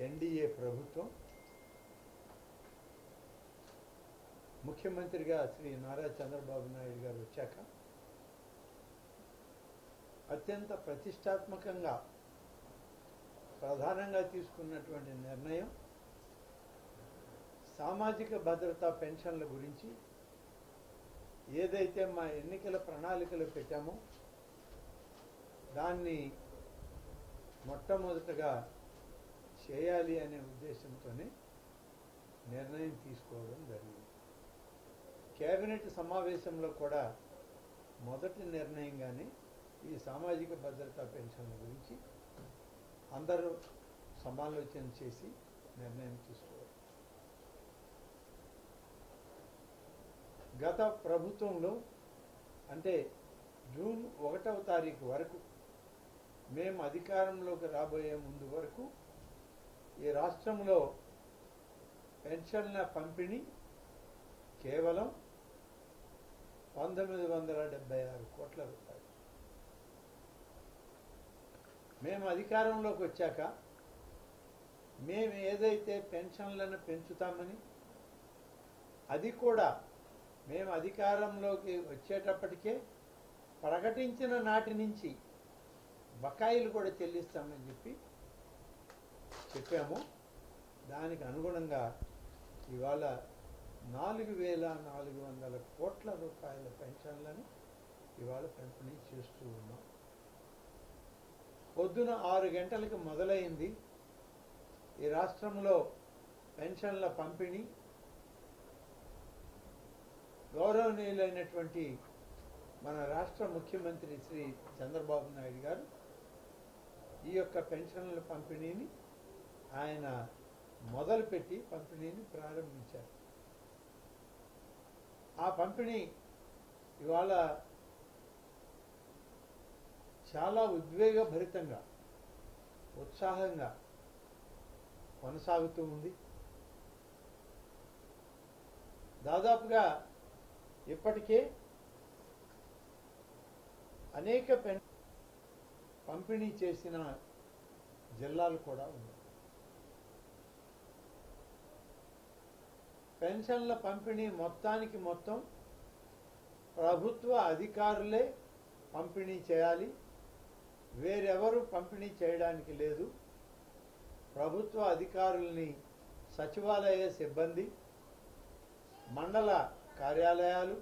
NDA ప్రభుత్వం ముఖ్యమంత్రిగా శ్రీ నారా చంద్రబాబు నాయుడు గారు వచ్చాక అత్యంత ప్రతిష్టాత్మకంగా ప్రధానంగా తీసుకున్నటువంటి నిర్ణయం సామాజిక భద్రతా పెన్షన్ల గురించి ఏదైతే మా ఎన్నికల ప్రణాళికలు పెట్టామో దాన్ని మొట్టమొదటగా చేయాలి అనే ఉద్దేశంతోనే నిర్ణయం తీసుకోవడం జరిగింది. కేబినెట్ సమావేశంలో కూడా మొదటి నిర్ణయంగానే ఈ సామాజిక భద్రతా పెన్షన్ల గురించి అందరూ సమాలోచన చేసి నిర్ణయం తీసుకోవాలి. గత ప్రభుత్వంలో అంటే జూన్ ఒకటవ తారీఖు వరకు మేము అధికారంలోకి రాబోయే ముందు వరకు ఈ రాష్ట్రంలో పెన్షన్ల పంపిణీ కేవలం పంతొమ్మిది వందల డెబ్బై ఆరు కోట్ల రూపాయలు. మేము అధికారంలోకి వచ్చాక మేము ఏదైతే పెన్షన్లను పెంచుతామని అది కూడా మేము అధికారంలోకి వచ్చేటప్పటికే ప్రకటించిన నాటి నుంచి బకాయిలు కూడా చెల్లిస్తామని చెప్పి చెప్పాము. దానికి అనుగుణంగా ఇవాళ నాలుగు వేల నాలుగు వందల కోట్ల రూపాయల పెన్షన్లను ఇవాళ పంపిణీ చేస్తూ ఉన్నాం. పొద్దున ఆరు గంటలకు మొదలైంది. ఈ రాష్ట్రంలో పెన్షన్ల పంపిణీ గౌరవనీయులైనటువంటి మన రాష్ట్ర ముఖ్యమంత్రి శ్రీ చంద్రబాబు నాయుడు గారు ఈ యొక్క పెన్షన్ల పంపిణీని ఆయన మొదలుపెట్టి పంపిణీని ప్రారంభించారు. ఆ పంపిణీ ఇవాళ చాలా ఉద్వేగభరితంగా ఉత్సాహంగా కొనసాగుతూ ఉంది. దాదాపుగా ఇప్పటికే అనేక పెన్ పంపిణీ చేసిన జిల్లాలు కూడా ఉన్నాయి. పెన్షన్ల పంపిణీ మొత్తానికి మొత్తం ప్రభుత్వ అధికారులే పంపిణీ చేయాలి. వేరెవరు పంపిణీ చేయడానికి లేదు. ప్రభుత్వ అధికారుల్ని సచివాలయ సిబ్బంది మండల కార్యాలయాలు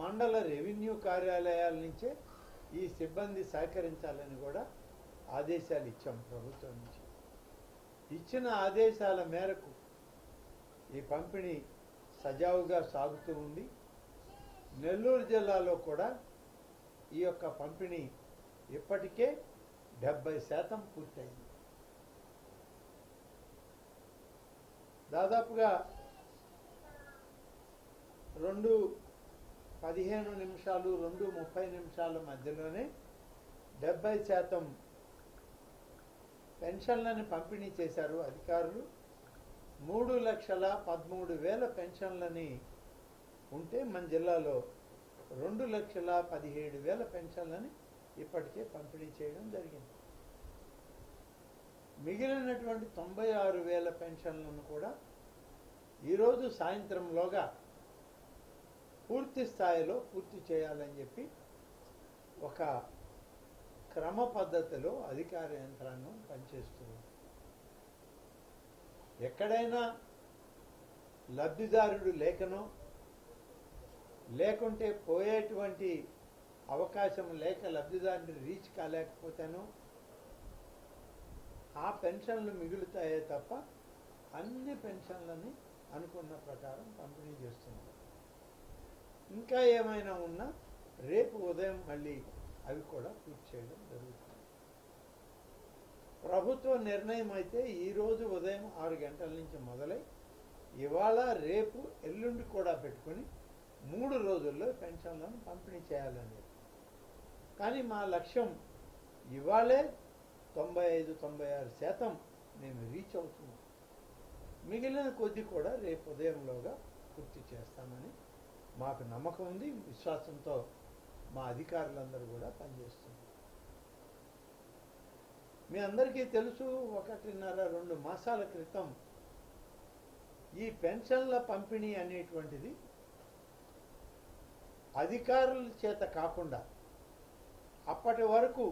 మండల రెవెన్యూ కార్యాలయాల నుంచే ఈ సిబ్బంది సహకరించాలని కూడా ఆదేశాలు ఇచ్చాం ప్రభుత్వం నుంచి. ఇచ్చిన ఆదేశాల మేరకు ఈ పంపిణీ సజావుగా సాగుతూ ఉంది. నెల్లూరు జిల్లాలో కూడా ఈ యొక్క పంపిణీ ఇప్పటికే డెబ్బై శాతం పూర్తయింది. దాదాపుగా రెండు పదిహేను నిమిషాలు రెండు ముప్పై నిమిషాల మధ్యలోనే డెబ్బై శాతం పెన్షన్లను పంపిణీ చేశారు అధికారులు. మూడు లక్షల పదమూడు వేల పెన్షన్లని ఉంటే మన జిల్లాలో రెండు లక్షల పదిహేడు వేల పెన్షన్లని ఇప్పటికే పంపిణీ చేయడం జరిగింది. మిగిలినటువంటి తొంభై ఆరు వేల పెన్షన్లను కూడా ఈరోజు సాయంత్రంలోగా పూర్తి స్థాయిలో పూర్తి చేయాలని చెప్పి ఒక క్రమ పద్ధతిలో అధికార యంత్రాంగం పనిచేస్తుంది. ఎక్కడైనా లబ్ధిదారుడు లేకనో లేకుంటే పోయేటువంటి అవకాశం లేక లబ్ధిదారుని రీచ్ కాలేకపోతేనో ఆ పెన్షన్లు మిగులుతాయే తప్ప అన్ని పెన్షన్లని అనుకున్న ప్రకారం పంపిణీ చేస్తున్నారు. ఇంకా ఏమైనా ఉన్నా రేపు ఉదయం మళ్ళీ అవి కూడా పూర్తి చేయడం జరుగుతుంది. ప్రభుత్వ నిర్ణయం అయితే ఈరోజు ఉదయం ఆరు గంటల నుంచి మొదలై ఇవాళ రేపు ఎల్లుండి కూడా పెట్టుకొని మూడు రోజుల్లో పెన్షన్లను పంపిణీ చేయాలని. కానీ మా లక్ష్యం ఇవాళే తొంభై ఐదు తొంభై ఆరు శాతం మేము రీచ్ అవుతున్నాం మిగిలిన కొద్ది కూడా రేపు ఉదయంలోగా పూర్తి చేస్తామని మాకు నమ్మకం ఉంది. విశ్వాసంతో మా అధికారులందరూ కూడా పనిచేస్తున్నారు. మీ అందరికీ తెలుసు ఒకటిన్నర రెండు మాసాల క్రితం ఈ పెన్షన్ల పంపిణీ అనేటువంటిది అధికారుల చేత కాకుండా అప్పటి వరకు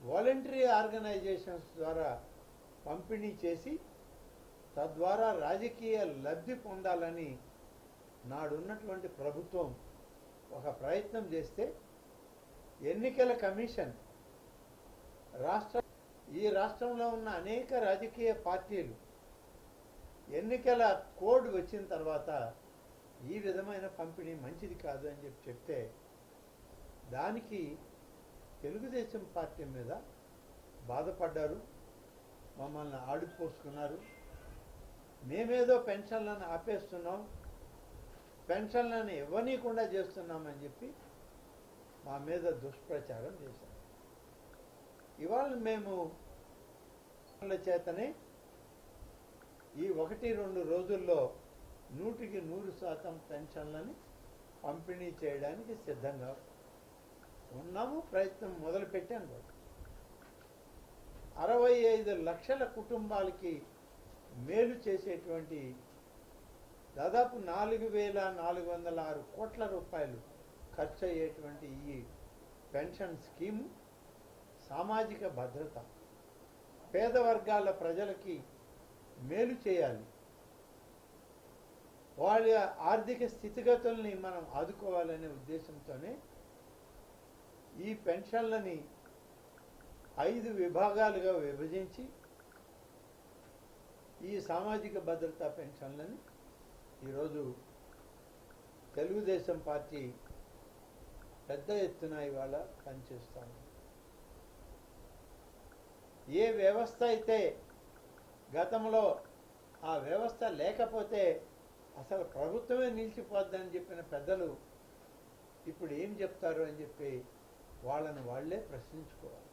వాలంటరీ ఆర్గనైజేషన్స్ ద్వారా పంపిణీ చేసి తద్వారా రాజకీయ లబ్ధి పొందాలని నాడున్నటువంటి ప్రభుత్వం ఒక ప్రయత్నం చేస్తే ఎన్నికల కమిషన్ రాష్ట్ర ఈ రాష్ట్రంలో ఉన్న అనేక రాజకీయ పార్టీలు ఎన్నికల కోడ్ వచ్చిన తర్వాత ఈ విధమైన పంపిణీ మంచిది కాదు అని చెప్పి చెప్తే దానికి తెలుగుదేశం పార్టీ మీద బాధపడ్డారు మమ్మల్ని ఆడిపోసుకున్నారు. మేమేదో పెన్షన్లను ఆపేస్తున్నాం పెన్షన్లను ఇవ్వనీయకుండా చేస్తున్నామని చెప్పి మా మీద దుష్ప్రచారం చేశారు. ఇవాళ మేము చేతనే ఈ ఒకటి రెండు రోజుల్లో నూటికి నూరు శాతం పెన్షన్లని పంపిణీ చేయడానికి సిద్ధంగా ఉన్నాము. ప్రయత్నం మొదలుపెట్టాం కూడా. అరవై ఐదు లక్షల కుటుంబాలకి మేలు చేసేటువంటి దాదాపు నాలుగు వేల నాలుగు వందల ఆరు కోట్ల రూపాయలు ఖర్చు అయ్యేటువంటి ఈ పెన్షన్ స్కీము సామాజిక భద్రత పేద వర్గాల ప్రజలకి మేలు చేయాలి. వాళ్ళ ఆర్థిక స్థితిగతుల్ని మనం ఆదుకోవాలనే ఉద్దేశంతోనే ఈ పెన్షన్లని ఐదు విభాగాలుగా విభజించి ఈ సామాజిక భద్రతా పెన్షన్లని ఈరోజు తెలుగుదేశం పార్టీ పెద్ద ఎత్తున ఇవాళ పనిచేస్తాము ఏ వ్యవస్థ అయితే గతంలో ఆ వ్యవస్థ లేకపోతే అసలు ప్రభుత్వమే నిలిచిపోద్దని చెప్పిన పెద్దలు ఇప్పుడు ఏం చెప్తారు అని చెప్పి వాళ్ళని వాళ్ళే ప్రశ్నించుకోవాలి.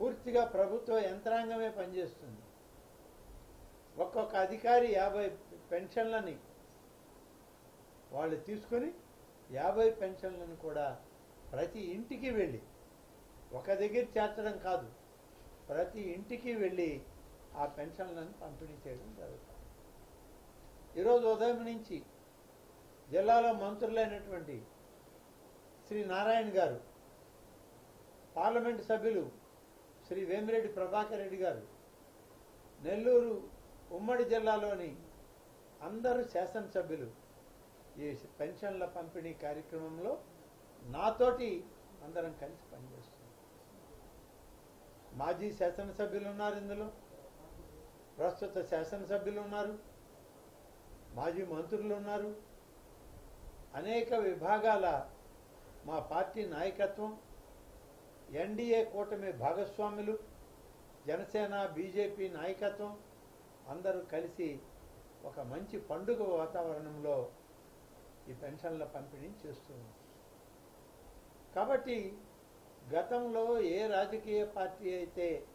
పూర్తిగా ప్రభుత్వ యంత్రాంగమే పనిచేస్తుంది. ఒక్కొక్క అధికారి యాభై పెన్షన్లని వాళ్ళు తీసుకొని యాభై పెన్షన్లను కూడా ప్రతి ఇంటికి వెళ్ళి ఒక దగ్గర చేర్చడం కాదు. ప్రతి ఇంటికి వెళ్ళి ఆ పెన్షన్లను పంపిణీ చేయడం జరుగుతుంది. ఈరోజు ఉదయం నుంచి జిల్లాలో మంత్రులైనటువంటి శ్రీ నారాయణ గారు పార్లమెంట్ సభ్యులు శ్రీ వేమిరెడ్డి ప్రభాకర్ రెడ్డి గారు నెల్లూరు ఉమ్మడి జిల్లాలోని అందరూ శాసనసభ్యులు ఈ పెన్షన్ల పంపిణీ కార్యక్రమంలో నాతోటి అందరం కలిసి పనిచేస్తున్నాం. మాజీ శాసనసభ్యులు ఉన్నారు ఇందులో. ప్రస్తుత శాసనసభ్యులు ఉన్నారు. మాజీ మంత్రులు ఉన్నారు. అనేక విభాగాల మా పార్టీ నాయకత్వం ఎన్డీఏ కూటమి భాగస్వాములు జనసేన బీజేపీ నాయకత్వం అందరూ కలిసి ఒక మంచి పండుగ వాతావరణంలో ఈ పెన్షన్ల పంపిణీ చేస్తున్నాం కాబట్టి గతంలో ఏ రాజకీయ పార్టీ అయితే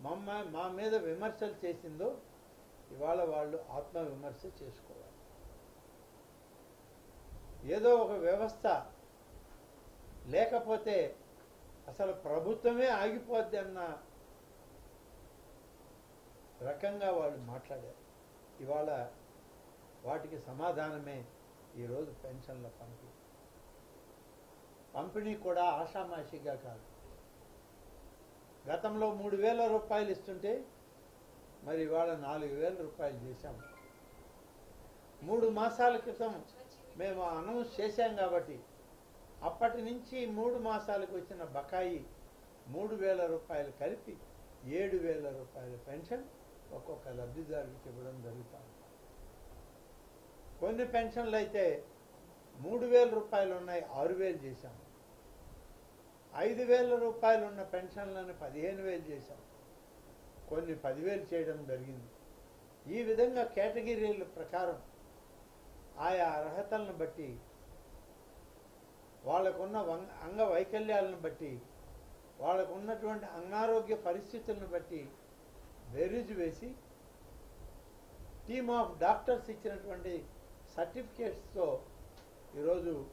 మమ్మ మా మీద విమర్శలు చేసిందో ఇవాళ వాళ్ళు ఆత్మవిమర్శ చేసుకోవాలి. ఏదో ఒక వ్యవస్థ లేకపోతే అసలు ప్రభుత్వమే ఆగిపోద్ది అన్న రకంగా వాళ్ళు మాట్లాడారు. ఇవాళ వాటికి సమాధానమే ఈరోజు పెన్షన్ల పంపిణీ. పంపిణీ కూడా ఆషామాషిగా కాదు. గతంలో మూడు వేల రూపాయలు ఇస్తుంటే మరి ఇవాళ నాలుగు వేల రూపాయలు చేశాము మూడు మాసాల క్రితం మేము అనౌన్స్ చేశాం కాబట్టి అప్పటి నుంచి మూడు మాసాలకు వచ్చిన బకాయి మూడు వేల రూపాయలు కలిపి ఏడు వేల రూపాయల పెన్షన్ ఒక్కొక్క లబ్ధిదారుడికి ఇవ్వడం జరుగుతుంది. కొన్ని పెన్షన్లు అయితే మూడు వేల రూపాయలు ఉన్నాయి ఆరు వేలు చేశాము ఐదు వేల రూపాయలు ఉన్న పెన్షన్లను పదిహేను వేలు చేశాం. కొన్ని పదివేలు చేయడం జరిగింది. ఈ విధంగా కేటగిరీల ప్రకారం ఆయా అర్హతలను బట్టి వాళ్ళకున్న వం- అంగవైకల్యాలను బట్టి వాళ్ళకున్నటువంటి అంగారోగ్య అనారోగ్య పరిస్థితులను బట్టి బెరీజు వేసి టీమ్ ఆఫ్ డాక్టర్స్ ఇచ్చినటువంటి సర్టిఫికేట్స్తో ఈరోజు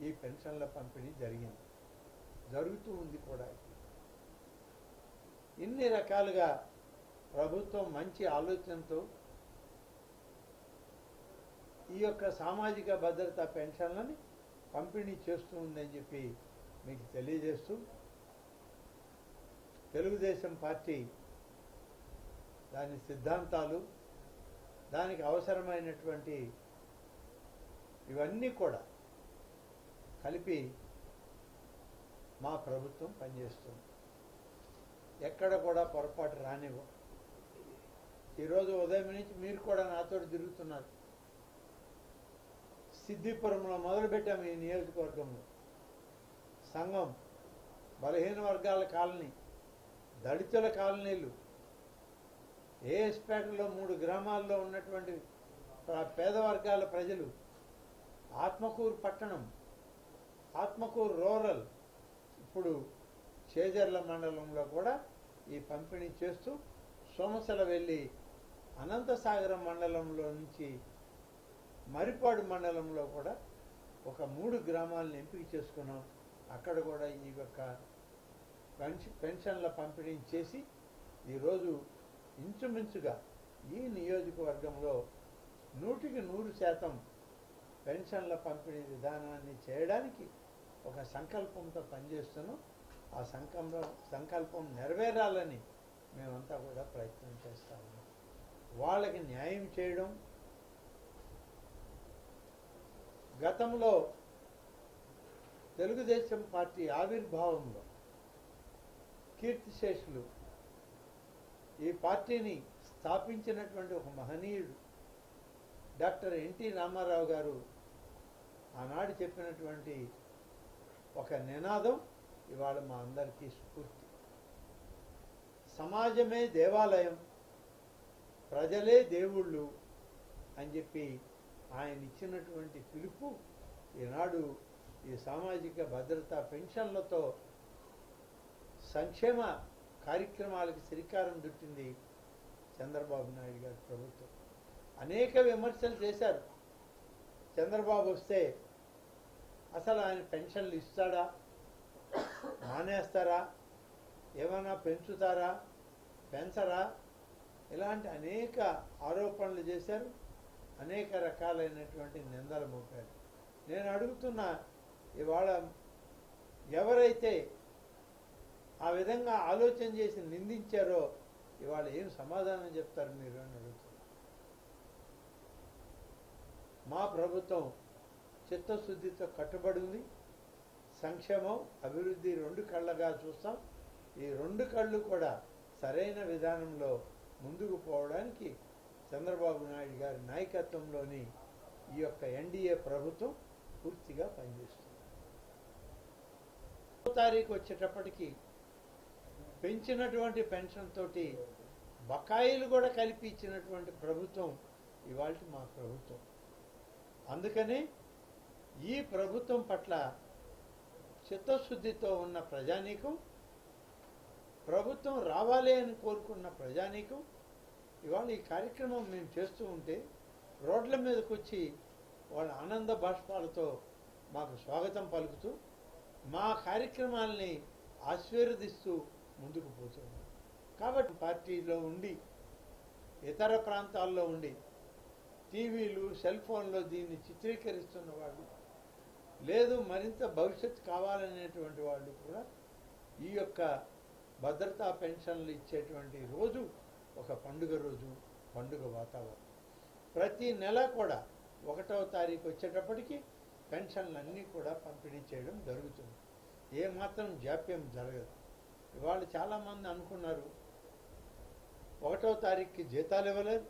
ఈ పెన్షన్ల పంపిణీ జరిగింది. జరుగుతూ ఉంది కూడా ఇన్ని రకాలుగా ప్రభుత్వం మంచి ఆలోచనతో ఈ యొక్క సామాజిక భద్రత పెన్షన్లని పంపిణీ చేస్తూ ఉందని చెప్పి మీకు తెలియజేస్తూ తెలుగుదేశం పార్టీ దాని సిద్ధాంతాలు దానికి అవసరమైనటువంటి ఇవన్నీ కూడా కలిపి మా ప్రభుత్వం పనిచేస్తుంది. ఎక్కడ కూడా పొరపాటు రానివ్వ. ఈరోజు ఉదయం నుంచి మీరు కూడా నాతో తిరుగుతున్నారు. సిద్దిపురంలో మొదలుపెట్టాము ఈ నియోజకవర్గంలో. సంఘం బలహీన వర్గాల కాలనీ దళితుల కాలనీలు ఏఎస్పేటలో మూడు గ్రామాల్లో ఉన్నటువంటి పేద వర్గాల ప్రజలు ఆత్మకూరు పట్టణం ఆత్మకూరు రూరల్ ఇప్పుడు చేజర్ల మండలంలో కూడా ఈ పంపిణీ చేస్తూ సోమసల వెళ్ళి అనంతసాగరం మండలంలో నుంచి మరిపాడు మండలంలో కూడా ఒక మూడు గ్రామాలను ఎంపిక చేసుకున్నాం. అక్కడ కూడా ఈ యొక్క పెన్షన్ల పంపిణీ చేసి ఈరోజు ఇంచుమించుగా ఈ నియోజకవర్గంలో నూటికి నూరు శాతం పెన్షన్ల పంపిణీ విధానాన్ని చేయడానికి ఒక సంకల్పంతో పనిచేస్తున్నాం ఆ సంకల్పం సంకల్పం నెరవేరాలని మేమంతా కూడా ప్రయత్నం చేస్తా ఉన్నాం వాళ్ళకి న్యాయం చేయడం గతంలో తెలుగుదేశం పార్టీ ఆవిర్భావంలో కీర్తిశేషులు ఈ పార్టీని స్థాపించినటువంటి ఒక మహనీయుడు డాక్టర్ ఎన్టీ రామారావు గారు ఆనాడు చెప్పినటువంటి ఒక నినాదం ఇవాళ మా అందరికీ స్ఫూర్తి. సమాజమే దేవాలయం ప్రజలే దేవుళ్ళు అని చెప్పి ఆయన ఇచ్చినటువంటి పిలుపు ఈనాడు ఈ సామాజిక భద్రత పెన్షన్లతో సంక్షేమ కార్యక్రమాలకు శ్రీకారం చుట్టింది చంద్రబాబు నాయుడు గారి ప్రభుత్వం. అనేక విమర్శలు చేశారు. చంద్రబాబు వస్తే అసలు ఆయన పెన్షన్లు ఇస్తాడా? మానేస్తారా? ఏమైనా పెంచుతారా? పెంచరా? ఇలాంటి అనేక ఆరోపణలు చేశారు. అనేక రకాలైనటువంటి నిందలు మోపారు. నేను అడుగుతున్న ఇవాళ ఎవరైతే ఆ విధంగా ఆలోచన చేసి నిందించారో ఇవాళ ఏం సమాధానం చెప్తారు మీరు అని అడుగుతున్నా. మా ప్రభుత్వం చిత్తశుద్ధితో కట్టుబడి ఉంది. సంక్షేమం అభివృద్ధి రెండు కళ్ళగా చూస్తాం. ఈ రెండు కళ్ళు కూడా సరైన విధానంలో ముందుకు పోవడానికి చంద్రబాబు నాయుడు గారి నాయకత్వంలోని ఈ యొక్క ఎన్డీఏ ప్రభుత్వం పూర్తిగా పనిచేస్తుంది. తారీఖు వచ్చేటప్పటికి పెంచినటువంటి పెన్షన్ తోటి బకాయిలు కూడా కలిపి ఇచ్చినటువంటి ప్రభుత్వం ఇవాళ మా ప్రభుత్వం. అందుకని ఈ ప్రభుత్వం పట్ల చిత్తశుద్ధితో ఉన్న ప్రజానీకం ప్రభుత్వం రావాలి అని కోరుకున్న ప్రజానీకం ఇవాళ ఈ కార్యక్రమం మేము చేస్తూ ఉంటే రోడ్ల మీదకి వచ్చి వాళ్ళ ఆనంద బాష్పాలతో మాకు స్వాగతం పలుకుతూ మా కార్యక్రమాల్ని ఆశీర్వదిస్తూ ముందుకు పోతున్నారు కాబట్టి పార్టీలో ఉండి ఇతర ప్రాంతాల్లో ఉండి టీవీలు సెల్ ఫోన్లో దీన్ని చిత్రీకరిస్తున్న వాళ్ళు లేదు మరింత భవిష్యత్తు కావాలనేటువంటి వాళ్ళు కూడా ఈ యొక్క భద్రతా పెన్షన్లు ఇచ్చేటువంటి రోజు ఒక పండుగ రోజు పండుగ వాతావరణం. ప్రతి నెల కూడా ఒకటవ తారీఖు వచ్చేటప్పటికి పెన్షన్లన్నీ కూడా పంపిణీ చేయడం జరుగుతుంది. ఏమాత్రం జాప్యం జరగదు. ఇవాళ చాలామంది అనుకున్నారు ఒకటవ తారీఖుకి జీతాలు ఇవ్వలేదు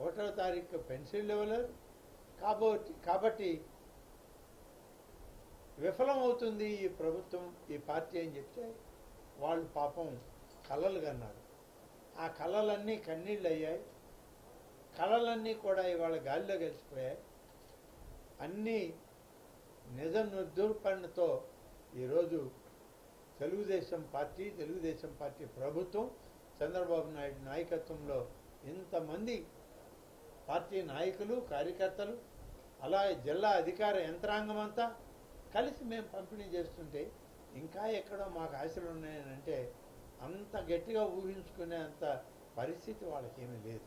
ఒకటవ తారీఖు పెన్షన్లు ఇవ్వలేదు కాబట్టి కాబట్టి విఫలమవుతుంది ఈ ప్రభుత్వం ఈ పార్టీ అని చెప్తే వాళ్ళు పాపం కలలు కన్నారు ఆ కళలన్నీ కన్నీళ్ళు అయ్యాయి. కళలన్నీ కూడా ఇవాళ గాలిలో కలిసిపోయాయి. అన్నీ నిజ నిర్దూర్పణతో ఈరోజు తెలుగుదేశం పార్టీ తెలుగుదేశం పార్టీ ప్రభుత్వం చంద్రబాబు నాయుడు నాయకత్వంలో ఇంతమంది పార్టీ నాయకులు కార్యకర్తలు అలా జిల్లా అధికార యంత్రాంగం అంతా కలిసి మేము పంపిణీ చేస్తుంటే ఇంకా ఎక్కడో మాకు ఆశలు ఉన్నాయని అంటే అంత గట్టిగా ఊహించుకునే అంత పరిస్థితి వాళ్ళకేమీ లేదు.